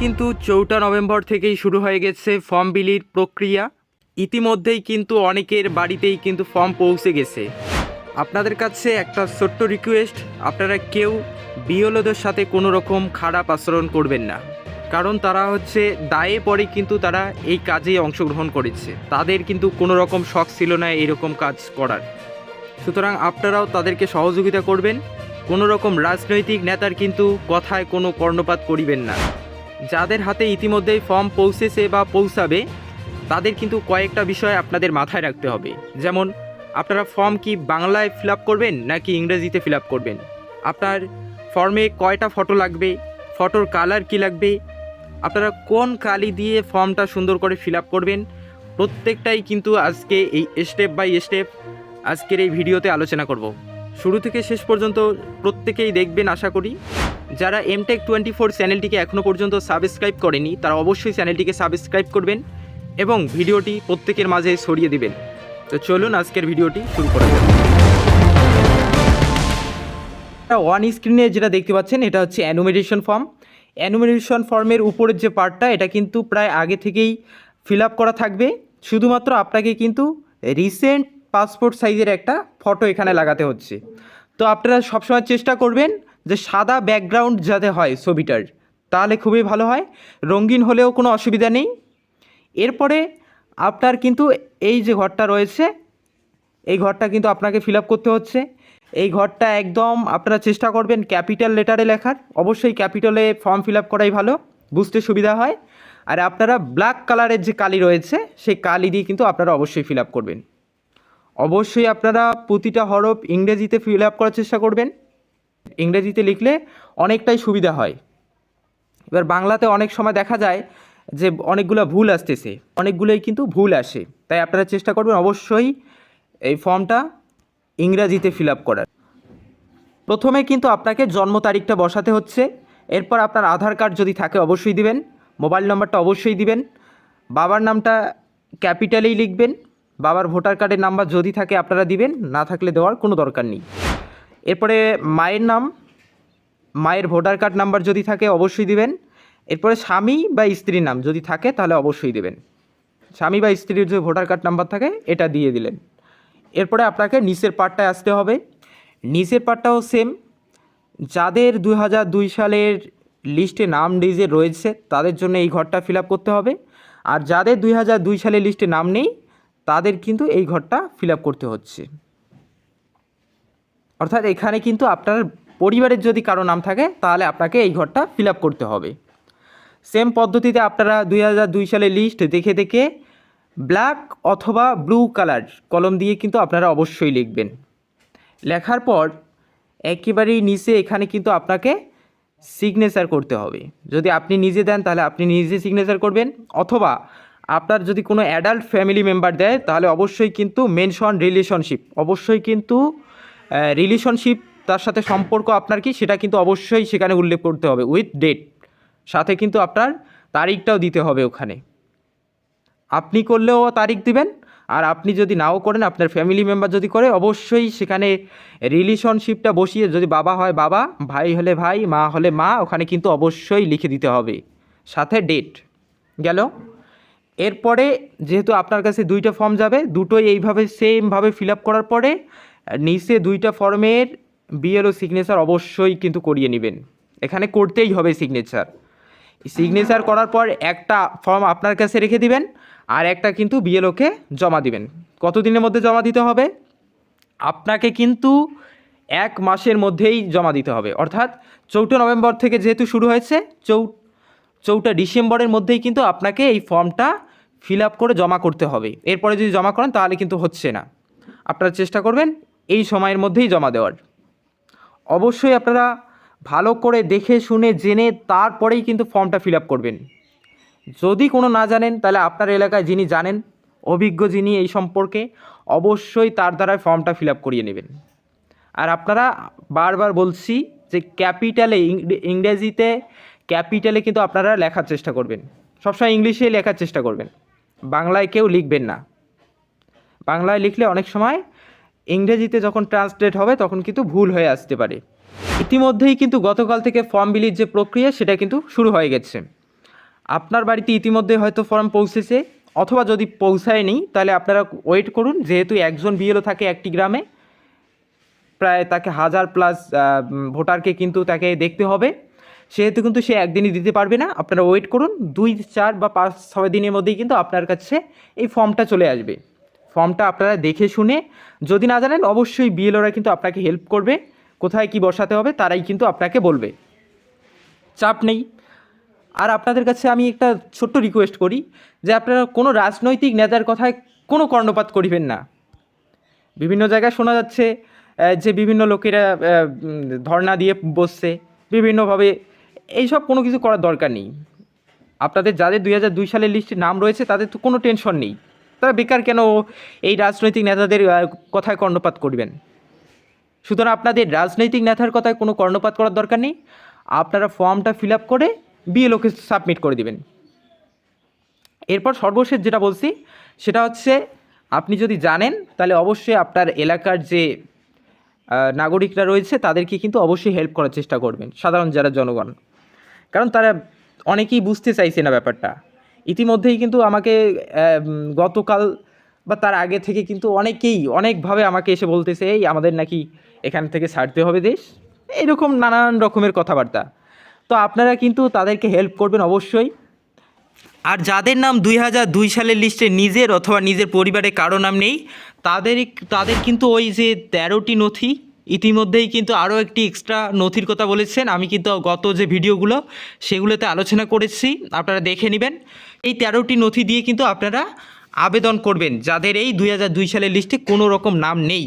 কিন্তু চৌঠা নভেম্বর থেকেই শুরু হয়ে গেছে ফর্ম বিলির প্রক্রিয়া। ইতিমধ্যেই কিন্তু অনেকের বাড়িতেই কিন্তু ফর্ম পৌঁছে গেছে। আপনাদের কাছে একটা ছোট্ট রিকোয়েস্ট আপনারা কেউ বিওলোদের সাথে কোনো রকম খারাপ আচরণ করবেন না। কারণ তারা হচ্ছে দায়ে পরে কিন্তু তারা এই কাজে অংশগ্রহণ করেছে। তাদের কিন্তু কোনো রকম শখ ছিল না এরকম কাজ করার। সুতরাং আপনারাও তাদেরকে সহযোগিতা করবেন। কোনো রকম রাজনৈতিক নেতার কিন্তু কথায় কোনো কর্ণপাত করিবেন না। যাদের হাতে ইতিমধ্যেই ফর্ম পৌঁছেছে বা পৌঁছাবে, তাদের কিন্তু কয়েকটা বিষয় আপনাদের মাথায় রাখতে হবে। যেমন, আপনারা ফর্ম কি বাংলায় ফিল করবেন নাকি ইংরেজিতে ফিল করবেন? আপনার ফর্মে কয়টা ফটো লাগবে? ফটোর কালার কি লাগবে? আপনারা কোন কালি দিয়ে ফর্মটা সুন্দর করে ফিল করবেন? প্রত্যেকটাই কিন্তু আজকে এই স্টেপ বাই স্টেপ আজকের এই ভিডিওতে আলোচনা করব। শুরু থেকে শেষ পর্যন্ত প্রত্যেকেই দেখবেন, আশা করি। যারা এমটেক টোয়েন্টি ফোর চ্যানেলটিকে এখনও পর্যন্ত সাবস্ক্রাইব করেনি, তারা অবশ্যই চ্যানেলটিকে সাবস্ক্রাইব করবেন এবং ভিডিওটি প্রত্যেকের মাঝে ছড়িয়ে দিবেন। তো চলুন আজকের ভিডিওটি শুরু করা যাক। ওয়ান স্ক্রিনে যেটা দেখতে পাচ্ছেন, এটা হচ্ছে অ্যানুমেরেশন ফর্ম অ্যানুমেরেশন ফর্মের উপরের যে পার্টটা এটা কিন্তু প্রায় আগে থেকেই ফিল আপ করা থাকবে। শুধুমাত্র আপনাকে কিন্তু রিসেন্ট পাসপোর্ট সাইজের একটা ফটো এখানে লাগাতে হচ্ছে। তো আপনারা সবসময় চেষ্টা করবেন যে সাদা ব্যাকগ্রাউন্ড যাতে হয় ছবিটার, তাহলে খুবই ভালো হয়। রঙিন হলেও কোনো অসুবিধা নেই। এরপরে আপনার কিন্তু এই যে ঘরটা রয়েছে, এই ঘরটা কিন্তু আপনাকে ফিল করতে হচ্ছে। এই ঘরটা একদম আপনারা চেষ্টা করবেন ক্যাপিটাল লেটারে লেখার। অবশ্যই ক্যাপিটালে ফর্ম ফিল করাই ভালো, বুঝতে সুবিধা হয়। আর আপনারা ব্ল্যাক কালারের যে কালি রয়েছে, সেই কালি দিয়ে কিন্তু আপনারা অবশ্যই ফিল করবেন। অবশ্যই আপনারা প্রতিটা হরফ ইংরেজিতে ফিল আপ করার চেষ্টা করবেন। ইংরেজিতে লিখলে অনেকটাই সুবিধা হয়। এবার বাংলাতে অনেক সময় দেখা যায় যে অনেকগুলো ভুল আসতেছে, অনেকগুলোই কিন্তু ভুল আসে। তাই আপনারা চেষ্টা করবেন অবশ্যই এই ফর্মটা ইংরাজিতে ফিল আপ করার। প্রথমে কিন্তু আপনাকে জন্ম তারিখটা বসাতে হচ্ছে। এরপর আপনার আধার কার্ড যদি থাকে অবশ্যই দিবেন, মোবাইল নম্বরটা অবশ্যই দিবেন, বাবার নামটা ক্যাপিটালেই লিখবেন। বাবার ভোটার কার্ডের নাম্বার যদি থাকে আপনারা দিবেন, না থাকলে দেওয়ার কোনো দরকার নেই। এরপরে মায়ের নাম, মায়ের ভোটার কার্ড নাম্বার যদি থাকে অবশ্যই দিবেন। এরপরে স্বামী বা স্ত্রীর নাম যদি থাকে তাহলে অবশ্যই দেবেন। স্বামী বা স্ত্রীর যে ভোটার কার্ড নাম্বার থাকে এটা দিয়ে দিলেন। এরপরে আপনাকে নিচের পার্টটায় আসতে হবে। নিচের পার্টটাও সেম যাদের দুই হাজার দুই সালের লিস্টে নাম ডিজে রয়েছে তাদের জন্য এই ঘরটা ফিল আপ করতে হবে। আর যাদের দুই হাজার দুই সালের লিস্টে নাম নেই তাদের কিন্তু এই ঘরটা ফিল করতে হচ্ছে। অর্থাৎ এখানে কিন্তু আপনার পরিবারের যদি কারও নাম থাকে, তাহলে আপনাকে এই ঘরটা ফিল করতে হবে। সেম পদ্ধতিতে আপনারা দুই সালের লিস্ট দেখে দেখে ব্ল্যাক অথবা ব্লু কালার কলম দিয়ে কিন্তু আপনারা অবশ্যই লিখবেন। লেখার পর একেবারেই নিচে এখানে কিন্তু আপনাকে সিগনেচার করতে হবে। যদি আপনি নিজে দেন, তাহলে আপনি নিজে সিগনেচার করবেন, অথবা আপনার যদি কোনো অ্যাডাল্ট ফ্যামিলি মেম্বার দেয়, তাহলে অবশ্যই কিন্তু মেনশন রিলেশনশিপ অবশ্যই কিন্তু রিলেশনশিপ তার সাথে সম্পর্ক আপনার কি, সেটা কিন্তু অবশ্যই সেখানে উল্লেখ করতে হবে উইথ ডেট সাথে কিন্তু আপনার তারিখটাও দিতে হবে ওখানে। আপনি করলেও তারিখ দিবেন, আর আপনি যদি নাও করেন, আপনার ফ্যামিলি মেম্বার যদি করে, অবশ্যই সেখানে রিলেশনশিপটা বসিয়ে যদি বাবা হয় বাবা, ভাই হলে ভাই, মা হলে মা, ওখানে কিন্তু অবশ্যই লিখে দিতে হবে। সাথে ডেট গেল? এরপরে যেহেতু আপনার কাছে দুইটা ফর্ম যাবে, দুটোই এইভাবে সেমভাবে ফিল আপ করার পরে, নিচে দুইটা ফর্মের বিএলও সিগনেচার অবশ্যই কিন্তু করিয়ে নেবেন। এখানে করতেই হবে সিগনেচার সিগনেচার করার পর একটা ফর্ম আপনার কাছে রেখে দিবেন, আর একটা কিন্তু বিএলওকে জমা দিবেন। কত দিনের মধ্যে জমা দিতে হবে? আপনাকে কিন্তু এক মাসের মধ্যেই জমা দিতে হবে। অর্থাৎ চৌঠা নভেম্বর থেকে যেহেতু শুরু হয়েছে, চৌ চৌঠা ডিসেম্বরের মধ্যেই কিন্তু আপনাকে এই ফর্মটা ফিল আপ করে জমা করতে হবে। এরপরে যদি জমা করেন তাহলে কিন্তু হচ্ছে না। আপনারা চেষ্টা করবেন এই সময়ের মধ্যেই জমা দেওয়ার। অবশ্যই আপনারা ভালো করে দেখে, শুনে, জেনে তারপরেই কিন্তু ফর্মটা ফিল আপ করবেন। যদি কোনো না জানেন, তাহলে আপনার এলাকায় যিনি জানেন, অভিজ্ঞ যিনি এই সম্পর্কে, অবশ্যই তার দ্বারাই ফর্মটা ফিল আপ করিয়ে নেবেন। আর আপনারা বারবার বলছি যে ক্যাপিটালে ইংরেজিতে ক্যাপিটালে কিন্তু আপনারা লেখার চেষ্টা করবেন। সবসময় ইংলিশে লেখার চেষ্টা করবেন। বাংলায় কেউ লিখবেন না। বাংলায় লিখলে অনেক সময় ইংরেজিতে যখন ট্রান্সলেট হবে তখন কিন্তু ভুল হয়ে আসতে পারে। ইতিমধ্যেই কিন্তু গতকাল থেকে ফর্ম বিলির যে প্রক্রিয়া, সেটা কিন্তু শুরু হয়ে গেছে। আপনার বাড়িতে ইতিমধ্যে হয়তো ফর্ম পৌঁছেছে, অথবা যদি পৌঁছায়নি, তাহলে আপনারা ওয়েট করুন। যেহেতু একজন বিএলও থাকে একটি গ্রামে, প্রায় তাকে হাজার প্লাস ভোটারকে কিন্তু তাকে দেখতে হবে। সেহেতু কিন্তু সে একদিনই দিতে পারবে না। আপনারা ওয়েট করুন, দুই, চার বা পাঁচ, ছয় দিনের মধ্যেই কিন্তু আপনার কাছে এই ফর্মটা চলে আসবে। ফর্মটা আপনারা দেখে শুনে, যদি না জানেন অবশ্যই বিএলওরা কিন্তু আপনাকে হেল্প করবে। কোথায় কি বসাতে হবে তারাই কিন্তু আপনাকে বলবে। চাপ নেই। আর আপনাদের কাছে আমি একটা ছোট্ট রিকোয়েস্ট করি, যে আপনারা কোনো রাজনৈতিক নেতার কথায় কোনো কর্ণপাত করিবেন না। বিভিন্ন জায়গায় শোনা যাচ্ছে যে বিভিন্ন লোকেরা ধর্ণা দিয়ে বসছে। বিভিন্নভাবে এইসব কোনো কিছু করার দরকার নেই। আপনাদের যাদের দুই হাজার দুই সালের লিস্টে নাম রয়েছে, তাদের তো কোনো টেনশন নেই। তারা বেকার কেন এই রাজনৈতিক নেতাদের কথায় কর্ণপাত করবেন? সুতরাং আপনাদের রাজনৈতিক নেতার কথায় কোনো কর্ণপাত করার দরকার নেই। আপনারা ফর্মটা ফিল আপ করে বিএলওকে সাবমিট করে দিবেন। এরপর সর্বশেষ যেটা বলছি, সেটা হচ্ছে আপনি যদি জানেন, তাহলে অবশ্যই আপনার এলাকার যে নাগরিকরা রয়েছে, তাদেরকে কিন্তু অবশ্যই হেল্প করার চেষ্টা করবেন। সাধারণ যারা জনগণ। কারণ তারা অনেকেই বুঝতে চাইছে না ব্যাপারটা। ইতিমধ্যেই কিন্তু আমাকে গতকাল বা তার আগে থেকে কিন্তু অনেকেই অনেকভাবে আমাকে এসে বলতেছে, এই আমাদের নাকি এখান থেকে ছাড়তে হবে দেশ। এরকম নানান রকমের কথাবার্তা। তো আপনারা কিন্তু তাদেরকে হেল্প করবেন অবশ্যই। আর যাদের নাম দুই হাজার দুই সালের লিস্টে নিজের অথবা নিজের পরিবারে কারও নাম নেই, তাদের তাদের কিন্তু ওই যে তেরোটি নথি ইতিমধ্যেই কিন্তু আরও একটি এক্সট্রা নথির কথা বলেছেন। আমি কিন্তু গত যে ভিডিওগুলো, সেগুলোতে আলোচনা করেছি, আপনারা দেখে নেবেন। এই তেরোটি নথি দিয়ে কিন্তু আপনারা আবেদন করবেন, যাদের এই দুই হাজার দুই সালের লিস্টে কোনো রকম নাম নেই।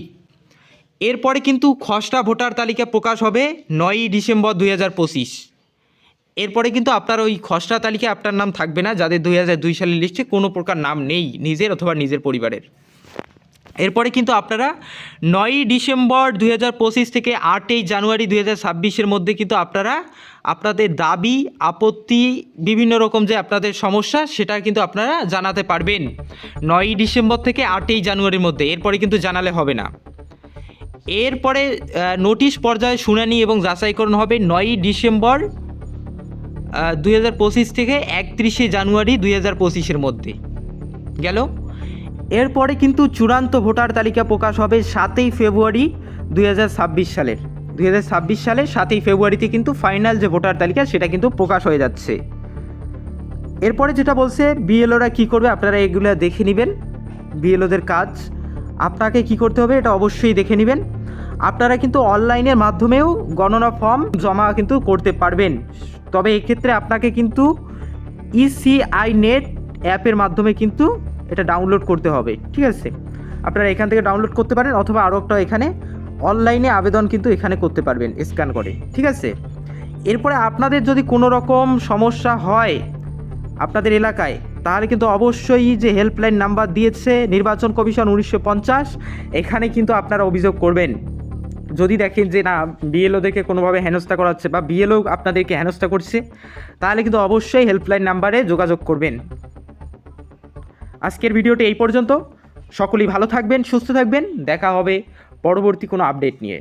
এরপরে কিন্তু খসড়া ভোটার তালিকা প্রকাশ হবে নয়ই ডিসেম্বর দুই হাজার পঁচিশ। এরপরে কিন্তু আপনার ওই খসড়া তালিকায় আপনার নাম থাকবে না, যাদের দুই হাজার দুই সালের লিস্টে কোনো প্রকার নাম নেই, নিজের অথবা নিজের পরিবারের। এরপরে কিন্তু আপনারা নয়ই ডিসেম্বর দুই হাজার পঁচিশ থেকে আটই জানুয়ারি দুই হাজার মধ্যে কিন্তু আপনারা আপনাদের দাবি, আপত্তি, বিভিন্ন রকম যে আপনাদের সমস্যা, সেটা কিন্তু আপনারা জানাতে পারবেন নয়ই ডিসেম্বর থেকে আটই জানুয়ারির মধ্যে। এরপরে কিন্তু জানালে হবে না। এরপরে নোটিশ পর্যায়ে শুনানি এবং যাচাইকরণ হবে নয়ই ডিসেম্বর দুই হাজার পঁচিশ থেকে একত্রিশে জানুয়ারি দুই হাজার মধ্যে। গেল? এরপরে কিন্তু চূড়ান্ত ভোটার তালিকা প্রকাশ হবে সাতই ফেব্রুয়ারি দুই হাজার ছাব্বিশ সালের দুই হাজার ছাব্বিশ সালের সাতই ফেব্রুয়ারিতে কিন্তু ফাইনাল যে ভোটার তালিকা, সেটা কিন্তু প্রকাশ হয়ে যাচ্ছে। এরপরে যেটা বলছে, বিএলওরা কী করবে আপনারা এগুলো দেখে নেবেন। বিএলওদের কাজ, আপনাকে কি করতে হবে এটা অবশ্যই দেখে নেবেন। আপনারা কিন্তু অনলাইনের মাধ্যমেও গণনা ফর্ম জমা কিন্তু করতে পারবেন। তবে এক্ষেত্রে আপনাকে কিন্তু E ইসিআই নেট অ্যাপের মাধ্যমে কিন্তু এটা ডাউনলোড করতে হবে, ঠিক আছে? আপনারা এখান থেকে ডাউনলোড করতে পারেন অথবা আরও একটা এখানে অনলাইনে আবেদন কিন্তু এখানে করতে পারবেন স্ক্যান করে, ঠিক আছে? এরপরে আপনাদের যদি কোনো রকম সমস্যা হয় আপনাদের এলাকায়, তাহলে কিন্তু অবশ্যই যে হেল্পলাইন নাম্বার দিয়েছে নির্বাচন কমিশন উনিশশো পঞ্চাশ, এখানে কিন্তু আপনারা অভিযোগ করবেন। যদি দেখেন যে না বিএলওদেরকে কোনোভাবে হেনস্থা করা হচ্ছে বা বিএলও আপনাদেরকে হেনস্থা করছে, তাহলে কিন্তু অবশ্যই হেল্পলাইন নাম্বারে যোগাযোগ করবেন। আজকের ভিডিওটি এই পর্যন্ত। সকলেই ভালো থাকবেন, সুস্থ থাকবেন। দেখা হবে পরবর্তী কোনো আপডেট নিয়ে।